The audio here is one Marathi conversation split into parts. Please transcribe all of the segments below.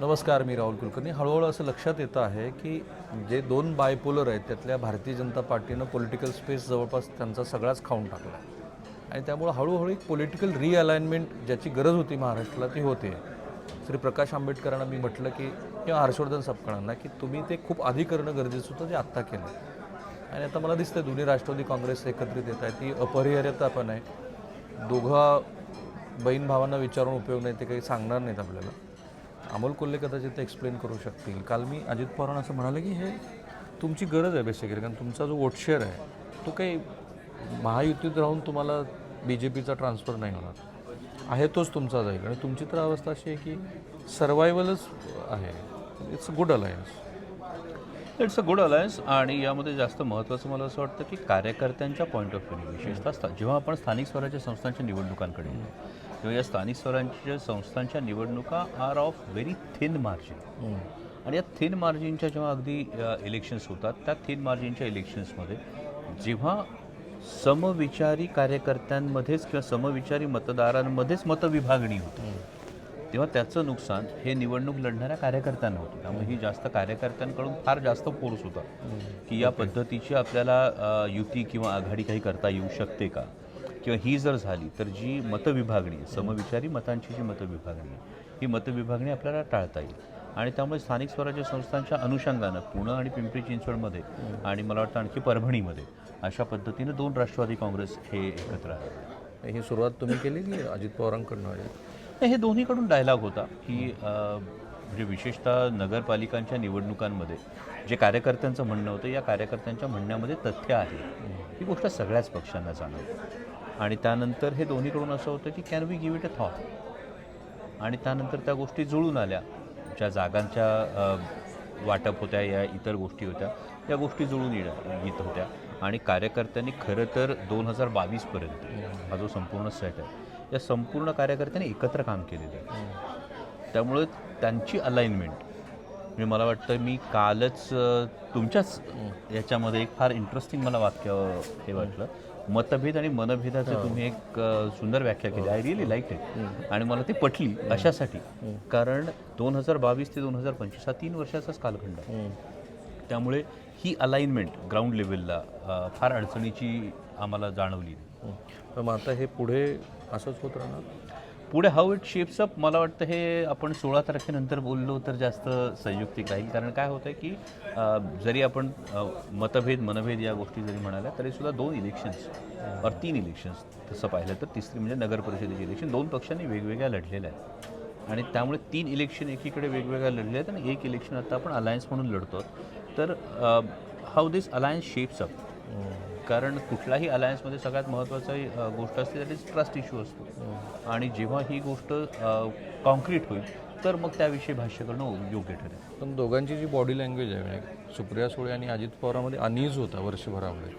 नमस्कार मी राहुल कुलकर्णी. हळूहळू असं लक्षात येतं आहे की जे दोन बायपोलर आहेत त्यातल्या भारतीय जनता पार्टीनं पॉलिटिकल स्पेस जवळपास त्यांचा सगळाच खाऊन टाकला आणि त्यामुळं हळूहळू एक पॉलिटिकल रिअलाइनमेंट ज्याची गरज होती महाराष्ट्राला ती होते. श्री प्रकाश आंबेडकरांना मी म्हटलं की किंवा हर्षवर्धन सपकाळांना की तुम्ही ते खूप आधी करणं गरजेचं होतं जे आत्ता केलं आणि आता मला दिसतं दोन्ही राष्ट्रवादी काँग्रेस एकत्रित येत आहे ती अपरिहार्यता पण आहे. दोघा बहीण भावांना विचारून उपयोग नाही ते काही सांगणार नाहीत आपल्याला. अमोल कोल्हे कदाचित ते एक्सप्लेन करू शकतील. काल मी अजित पवारांना असं म्हणाले की हे तुमची गरज आहे बेसिकली कारण तुमचा जो वोटशेअर आहे तो काही महायुतीत राहून तुम्हाला बी जे पीचा ट्रान्सफर नाही होणार. आहे तोच तुमचा जाईल. आणि तुमची तर अवस्था अशी आहे की सर्वायवलच आहे. It's a good alliance it's a good alliance आणि यामध्ये जास्त महत्त्वाचं मला असं वाटतं की कार्यकर्त्यांच्या पॉईंट ऑफ व्ह्यू विशेषतः जेव्हा आपण स्थानिक स्वराज्य संस्थांच्या निवडणुकांकडे तेव्हा या स्थानिक स्वराज्य संस्थांच्या निवडणुका are of very thin margin आणि या थिन मार्जिनच्या जेव्हा अगदी इलेक्शन्स होतात त्या थिन मार्जिनच्या इलेक्शन्समध्ये जेव्हा समविचारी कार्यकर्त्यांमध्येच किंवा समविचारी मतदारांमध्येच मतविभागणी होते तेव्हा त्याचं नुकसान हे निवडणूक लढणाऱ्या कार्यकर्त्यांना होतं. त्यामुळे ही जास्त कार्यकर्त्यांकडून फार जास्त फोर्स होता की या पद्धतीची आपल्याला युती किंवा आघाडी काही करता येऊ शकते का? किंवा ही जर झाली तर जी मतविभागणी आहे, समविचारी मतांची जी मतविभागणी आहे, ही मतविभागणी आपल्याला टाळता येईल. आणि त्यामुळे स्थानिक स्वराज्य संस्थांच्या अनुषंगानं पुणे आणि पिंपरी चिंचवडमध्ये आणि मला वाटतं आणखी परभणीमध्ये अशा पद्धतीनं दोन राष्ट्रवादी काँग्रेस हे एकत्र आहेत ही सुरुवात तुम्ही केली की अजित पवारांकडनं हे दोन्हीकडून डायलॉग होता की म्हणजे विशेषतः नगरपालिकांच्या निवडणुकांमध्ये जे कार्यकर्त्यांचं म्हणणं होतं या कार्यकर्त्यांच्या म्हणण्यामध्ये तथ्य आहे. ही गोष्ट सगळ्याच पक्षांना जाणवते. आणि त्यानंतर हे दोन्हीकडून असं होतं की can we give it a thought आणि त्यानंतर त्या गोष्टी जुळून आल्या. ज्या जागांच्या वाटप होत्या या इतर गोष्टी होत्या या गोष्टी जुळून येण्या येत होत्या. आणि कार्यकर्त्यांनी खरं तर दोन हजार बावीसपर्यंत हा जो संपूर्ण सेट आहे या संपूर्ण कार्यकर्त्यांनी एकत्र काम केलेलं आहे. त्यामुळे त्यांची अलाइनमेंट म्हणजे मला वाटतं मी कालच तुमच्याच याच्यामध्ये एक फार इंटरेस्टिंग मला वाक्य हे वाटलं. मतभेद आणि मनभेदाचं तुम्ही एक सुंदर व्याख्या केली. आय रिअली लाईक इट आणि मला ती पटली अशासाठी. कारण दोन हजार बावीस ते दोन हजार पंचवीस हा तीन वर्षाचाच कालखंड आहे. त्यामुळे ही अलाइनमेंट ग्राउंड लेवलला फार अडचणीची आम्हाला जाणवली मग आता हे पुढे असंच होत राहणार? पुढे हाऊ इट शेप्स अप मला वाटतं हे आपण सोळा तारखेनंतर बोललो तर जास्त संयुक्तिक राहील. कारण काय होतं की जरी आपण मतभेद मनभेद या गोष्टी जरी म्हणाल्या तरी सुद्धा दोन इलेक्शन्स और तीन इलेक्शन्स तसं पाहिलं तर तिसरी म्हणजे नगर परिषदेचे इलेक्शन दोन पक्षांनी वेगवेगळ्या लढलेल्या आहेत. आणि त्यामुळे तीन इलेक्शन एकीकडे वेगवेगळ्या लढले आहेत आणि एक इलेक्शन आता आपण अलायन्स म्हणून लढतो तर how this alliance shapes up कारण कुठल्याही अलायन्समध्ये सगळ्यात महत्त्वाची गोष्ट असते दॅट इज ट्रस्ट इश्यू असतो. आणि जेव्हा ही गोष्ट कॉन्क्रीट होईल तर मग त्याविषयी भाष्य करणं योग्य ठरेल. पण दोघांची जी बॉडी लँग्वेज आहे म्हणजे सुप्रिया सुळे आणि अजित पवारांमध्ये अनईज होता वर्षभरामध्ये.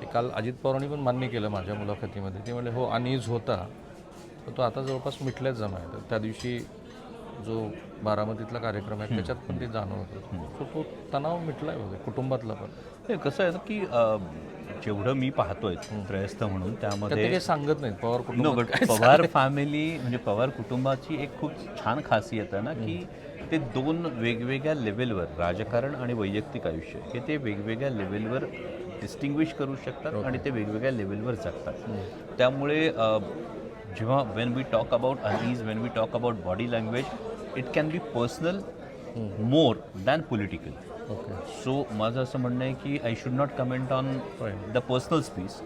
ते काल अजित पवारांनी पण मान्य केलं माझ्या मुलाखतीमध्ये. ते म्हणले हो अनईज होता. तर तो आता जवळपास मिटल्याच जमा आहे. तर त्या दिवशी जो बारामतीतला कार्यक्रम आहे त्याच्यात पण ते जाणवत. होतं सो तो तणाव मिटलाय वगैरे कुटुंबातला पण. हे कसं आहे की जेवढं मी पाहतोय त्रयस्थ म्हणून ते त्यामध्ये काही सांगत नाहीत पवार कुटुंब पवार फॅमिली म्हणजे पवार कुटुंबाची एक खूप छान खासियत आहे ना की ते दोन वेगवेगळ्या लेवलवर राजकारण आणि वैयक्तिक आयुष्य हे ते वेगवेगळ्या लेवलवर डिस्टिंग्विश करू शकतात आणि ते वेगवेगळ्या लेवलवर जगतात. त्यामुळे जेव्हा when we talk about unease when we talk about body language it can be personal more than political okay so माझं असं म्हणणं आहे की I should not comment on the personal space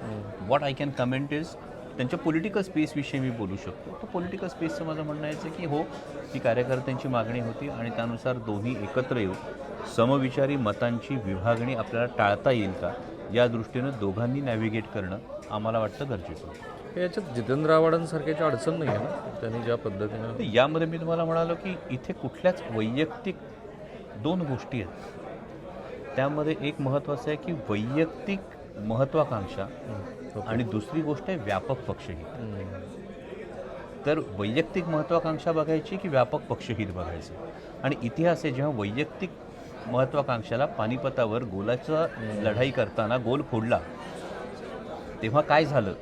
what I can comment is त्यांच्या पॉलिटिकल स्पेसविषयी मी बोलू शकतो. तर पॉलिटिकल स्पेसचं माझं म्हणणं यायचं की हो ही कार्यकर्त्यांची मागणी होती आणि त्यानुसार दोन्ही एकत्र येऊ समविचारी मतांची विभागणी आपल्याला टाळता येईल का? या दृष्टीनं दोघांनी नॅव्हिगेट करणं आम्हाला वाटतं गरजेचं होतं. याच्यात जितेंद्र आव्हाडांसारख्याची अडचण नाही आहे ना? त्यांनी ज्या पद्धतीनं यामध्ये मी तुम्हाला म्हणालो की इथे कुठल्याच वैयक्तिक दोन गोष्टी आहेत. त्यामध्ये एक महत्त्वाचं आहे की वैयक्तिक महत्त्वाकांक्षा आणि दुसरी गोष्ट आहे व्यापक पक्षहित. तर वैयक्तिक महत्त्वाकांक्षा बघायची की व्यापक पक्षहित बघायचं? आणि इतिहास आहे जेव्हा वैयक्तिक महत्त्वाकांक्षाला पानिपतावर गोलाचा लढाई करताना गोल फोडला तेव्हा काय झालं?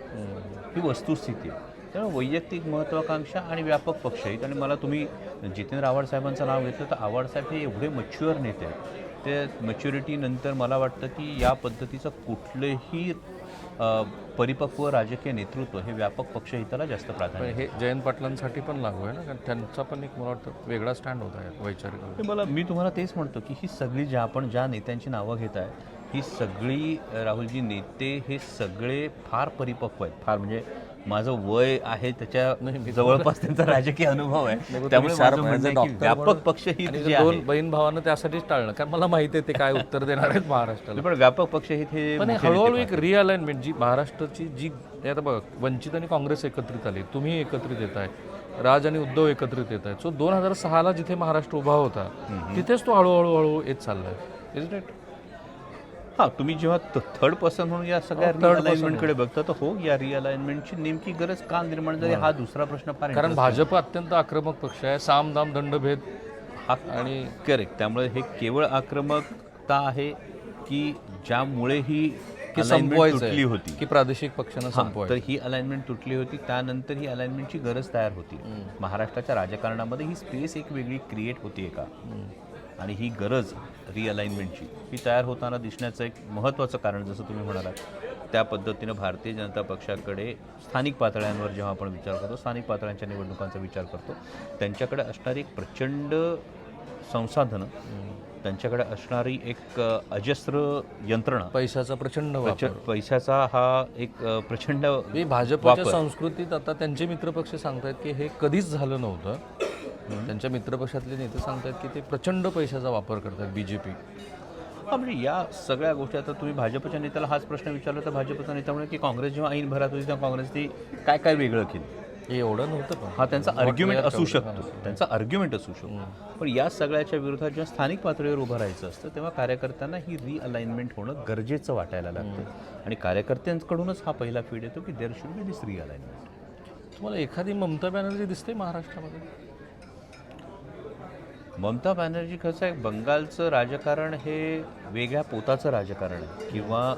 ही वस्तुस्थिती आहे. त्यामुळे वैयक्तिक महत्त्वाकांक्षा आणि व्यापक पक्षहित आणि मला तुम्ही जितेंद्र आव्हाड साहेबांचं नाव घेतलं तर आव्हाड साहेब हे एवढे मच्युअर नेते आहेत. ते मच्युरिटीनंतर मला वाटतं की या पद्धतीचं कुठलंही परिपक्व राजकीय नेतृत्व हे व्यापक पक्षहिताला जास्त प्राधान्य हे जयंत पाटलांसाठी पण लागू आहे ना? कारण त्यांचा पण एक मला वाटतं वेगळा स्टँड होता यात वैचारिक. मला मी तुम्हाला तेच म्हणतो की ही सगळी ज्या आपण ज्या नेत्यांची नावं घेत आहे ही सगळी राहुलजी नेते हे सगळे फार परिपक्व आहेत. फार म्हणजे माझं वय आहे त्याच्या जवळपास त्यांचा राजकीय अनुभव आहे. त्यामुळे व्यापक पक्ष ही दोन बहीण भावानं त्यासाठीच टाळलं कारण मला माहिती आहे ते काय उत्तर देणार आहेत महाराष्ट्राला. पण व्यापक पक्ष ही हळूहळू एक रिअलाइनमेंट जी महाराष्ट्राची जी आता बघा वंचित आणि काँग्रेस एकत्रित आली तुम्ही एकत्रित येत आहे राज आणि उद्धव एकत्रित येत आहेत. सो दोन हजार सहाला जिथे महाराष्ट्र उभा होता तिथेच तो हळूहळू हळू येत चाललाय. इज इट हा तुम्ही जेव्हा थर्ड पर्सन म्हणून या सगळ्या हो, third person रिअलाइनमेंटकडे बघता तर हो या रिअलाइनमेंटची नेमकी गरज का निर्माण झाली? हा दुसरा प्रश्न फार कारण भाजप अत्यंत आक्रमक पक्ष आहे. साम दाम दंडभेद हा आणि करेक्ट त्यामुळे हे केवळ आक्रमकता आहे की ज्यामुळे ही की alignment संपवायचं तुटली होती. की प्रादेशिक पक्षांना हा, संपवायचं तर ही अलाइनमेंट तुटली होती. त्यानंतर ही अलाइनमेंटची गरज तयार होती. महाराष्ट्राच्या राजकारणामध्ये ही स्पेस एक वेगळी क्रिएट होती का आणि ही गरज रिअलाइनमेंटची ही तयार होताना दिसण्याचं एक महत्त्वाचं कारण जसं तुम्ही म्हणालात त्या पद्धतीनं भारतीय जनता पक्षाकडे स्थानिक पातळ्यांवर जेव्हा आपण विचार करतो स्थानिक पातळ्यांच्या निवडणुकांचा विचार करतो त्यांच्याकडे असणारी एक प्रचंड संसाधनं त्यांच्याकडे असणारी एक अ, अजस्र यंत्रणा पैशाचा प्रचंड पैशाचा हा एक प्रचंड भाजपच्या संस्कृतीत आता त्यांचे मित्रपक्ष सांगतायत की हे कधीच झालं नव्हतं. त्यांच्या मित्रपक्षातले नेते सांगतायत की ते प्रचंड पैशाचा वापर करतात बीजेपी हा म्हणजे या सगळ्या गोष्टी आता तुम्ही भाजपच्या नेत्याला हाच प्रश्न विचारला तर भाजपचा नेता म्हणजे की काँग्रेस जेव्हा ऐन भरात होती तेव्हा काँग्रेसने काय काय वेगळं केलं? हे एवढं नव्हतं पण. हा त्यांचा आर्ग्युमेंट असू शकतो. त्यांचा आर्ग्युमेंट असू शकतो. पण या सगळ्याच्या विरोधात जेव्हा स्थानिक पातळीवर उभं राहायचं असतं तेव्हा कार्यकर्त्यांना ही रिअलाइनमेंट होणं गरजेचं वाटायला लागतं. आणि कार्यकर्त्यांकडूनच हा पहिला फीड येतो की देर शुड बी दिस रिअलाइनमेंट तुम्हाला एखादी ममता बॅनर्जी दिसते महाराष्ट्रामध्ये? ममता बॅनर्जी कसं आहे बंगालचं राजकारण हे वेगळ्या पोताचं राजकारण आहे. किंवा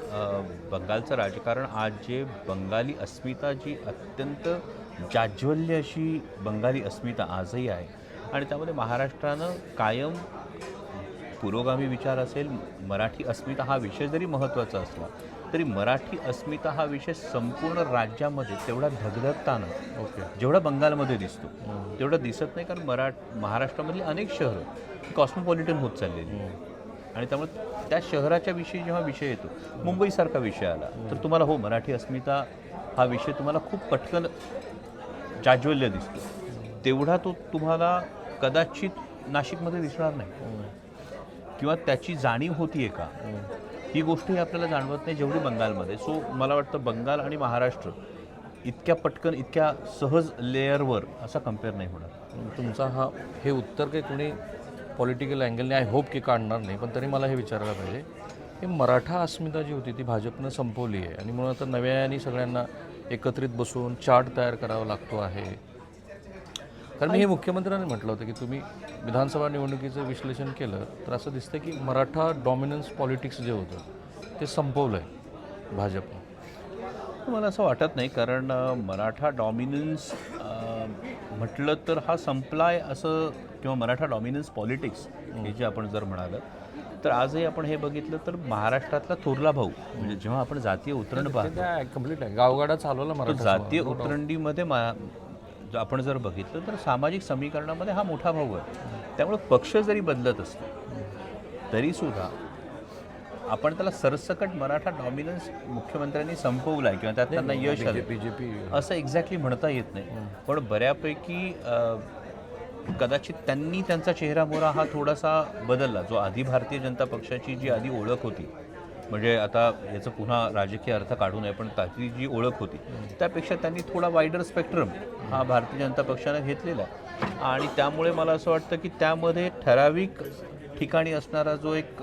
बंगालचं राजकारण आज जे बंगाली अस्मिता जी अत्यंत जाज्वल्य अशी बंगाली अस्मिता आजही आहे. आणि त्यामध्ये महाराष्ट्रानं कायम पुरोगामी विचार असेल मराठी अस्मिता हा विषय जरी महत्त्वाचा असला तरी मराठी अस्मिता हा विषय संपूर्ण राज्यामध्ये तेवढा धगधगताना ओके. जेवढा बंगालमध्ये दिसतो तेवढं दिसत नाही कारण मरा महाराष्ट्रामधली अनेक शहरं कॉस्मोपॉलिटन होत चाललेली आणि त्यामुळे त्या शहराच्या विषयी जेव्हा विषय येतो मुंबईसारखा विषय आला तर तुम्हाला हो मराठी अस्मिता हा विषय तुम्हाला खूप पटकन जाज्वल्य दिसतो. तेवढा तो तुम्हाला कदाचित नाशिकमध्ये दिसणार नाही. किंवा त्याची जाणीव होतीये का? ही गोष्टही आपल्याला जाणवत नाही जेवढी बंगालमध्ये. सो मला वाटतं बंगाल आणि महाराष्ट्र इतक्या पटकन इतक्या सहज लेअरवर असा कंपेअर नाही होणार. तुमचा हा हे उत्तर काही कोणी पॉलिटिकल अँगलने आय होप की काढणार नाही पण तरी मला हे विचारायला पाहिजे. की मराठा अस्मिता जी होती ती भाजपनं संपवली आहे. आणि म्हणून आता नव्याने सगळ्यांना एकत्रित बसून चार्ट तयार करावा लागतो आहे. कारण मी हे मुख्यमंत्र्यांनी म्हटलं होतं की तुम्ही विधानसभा निवडणुकीचं विश्लेषण केलं तर असं दिसतं की मराठा डॉमिनन्स पॉलिटिक्स जे होतं ते संपवलं आहे भाजपनं. मला असं वाटत नाही कारण मराठा डॉमिनन्स म्हटलं तर हा संपलाय असं किंवा मराठा डॉमिनन्स पॉलिटिक्स हे जे आपण जर म्हणालं तर आजही आपण हे बघितलं तर महाराष्ट्रातला थोरला भाऊ म्हणजे जेव्हा आपण जातीय उतरण पाहतो कंप्लीट आहे. गावगाडा चालवला मराठा जातीय उतरंडीमध्ये मा आपण जर बघितलं तर सामाजिक समीकरणामध्ये हा मोठा भाऊ आहे त्यामुळे पक्ष जरी बदलत असतो तरीसुद्धा आपण त्याला सरसकट मराठा डॉमिनन्स मुख्यमंत्र्यांनी संपवला आहे किंवा त्यात त्यांना यश आलं बीजेपी असं एक्झॅक्टली म्हणता येत नाही. पण बऱ्यापैकी कदाचित त्यांनी त्यांचा चेहरा मोहरा हा थोडासा बदलला. जो आधी भारतीय जनता पक्षाची जी आधी ओळख होती म्हणजे आता याचं पुन्हा राजकीय अर्थ काढू नये पण त्याची जी ओळख होती त्यापेक्षा त्यांनी थोडा वाईडर स्पेक्ट्रम हा भारतीय जनता पक्षानं घेतलेला आहे. आणि त्यामुळे मला असं वाटतं की त्यामध्ये ठराविक ठिकाणी असणारा जो एक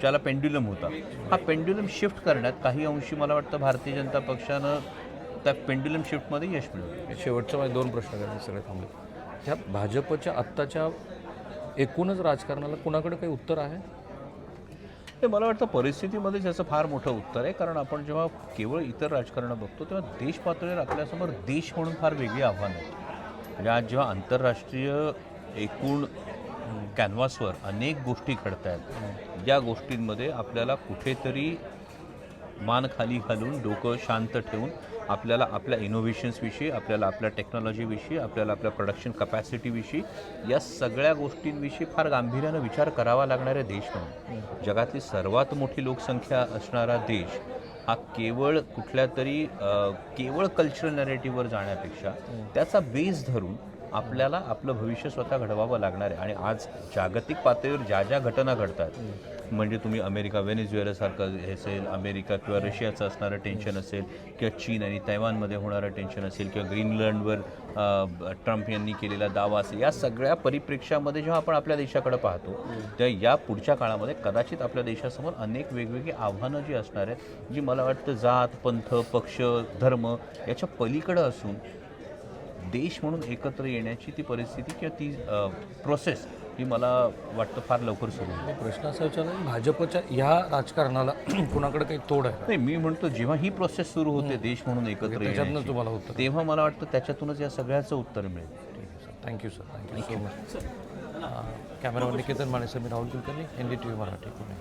ज्याला पेंड्युलम होता हा पेंड्युलम शिफ्ट करण्यात काही अंशी मला वाटतं भारतीय जनता पक्षानं त्या पेंड्युलम शिफ्टमध्ये यश मिळवलं. शेवटचं माझे दोन प्रश्न करायचे सगळे थांबले. ह्या भाजपच्या आत्ताच्या एकूणच राजकारणाला कुणाकडे काही उत्तर आहे? ते मला वाटतं परिस्थितीमध्ये ज्याचं फार मोठं उत्तर आहे कारण आपण जेव्हा केवळ इतर राजकारण बघतो तेव्हा देश पातळीवर आपल्यासमोर देश म्हणून फार वेगळी आव्हानं आहेत म्हणजे आज जेव्हा आंतरराष्ट्रीय एकूण कॅनव्हासवर अनेक गोष्टी घडत आहेत या गोष्टींमध्ये आपल्याला कुठेतरी मान खाली घालून डोकं शांत ठेवून आपल्याला आपल्या इनोव्हेशन्सविषयी आपल्याला आपल्या टेक्नॉलॉजीविषयी आपल्याला आपल्या प्रोडक्शन कपॅसिटीविषयी या सगळ्या गोष्टींविषयी फार गांभीर्यानं विचार करावा लागणारा देश म्हणून. जगातली सर्वात मोठी लोकसंख्या असणारा देश हा केवळ कुठल्या तरी केवळ कल्चरल नॅरेटिव्हवर जाण्यापेक्षा त्याचा बेस धरून आपल्याला आपलं भविष्य स्वतः घडवावं लागणार आहे. आणि आज जागतिक पातळीवर ज्या ज्या घटना घडतात म्हणजे तुम्ही अमेरिका व्हेनेझुएलासारखं हे असेल अमेरिका किंवा रशियाचं असणारं टेन्शन असेल किंवा चीन आणि तैवानमध्ये होणारं टेन्शन असेल किंवा ग्रीनलँडवर ट्रम्प यांनी केलेला दावा असेल या सगळ्या परिप्रेक्ष्यामध्ये जेव्हा आपण आपल्या देशाकडे पाहतो तेव्हा या पुढच्या काळामध्ये कदाचित आपल्या देशासमोर अनेक वेगवेगळी आव्हानं जी असणार आहेत जी मला वाटतं जात पंथ पक्ष धर्म याच्या पलीकडं असून देश म्हणून एकत्र येण्याची ती परिस्थिती किंवा ती प्रोसेस ही मला वाटतं फार लवकर सुरू होईल. प्रश्न असा विचारला भाजपच्या ह्या राजकारणाला कुणाकडे काही तोड आहे? नाही मी म्हणतो जेव्हा ही प्रोसेस सुरू होते देश म्हणून एकत्र त्याच्यातनं येण्याची तुम्हाला उत्तर तेव्हा मला वाटतं त्याच्यातूनच या सगळ्याचं उत्तर मिळेल. ठीक आहे sir thank you sir thank you so much cameraman Niketan Mane sir me Rahul Kulkarni N D T V Marathi Pune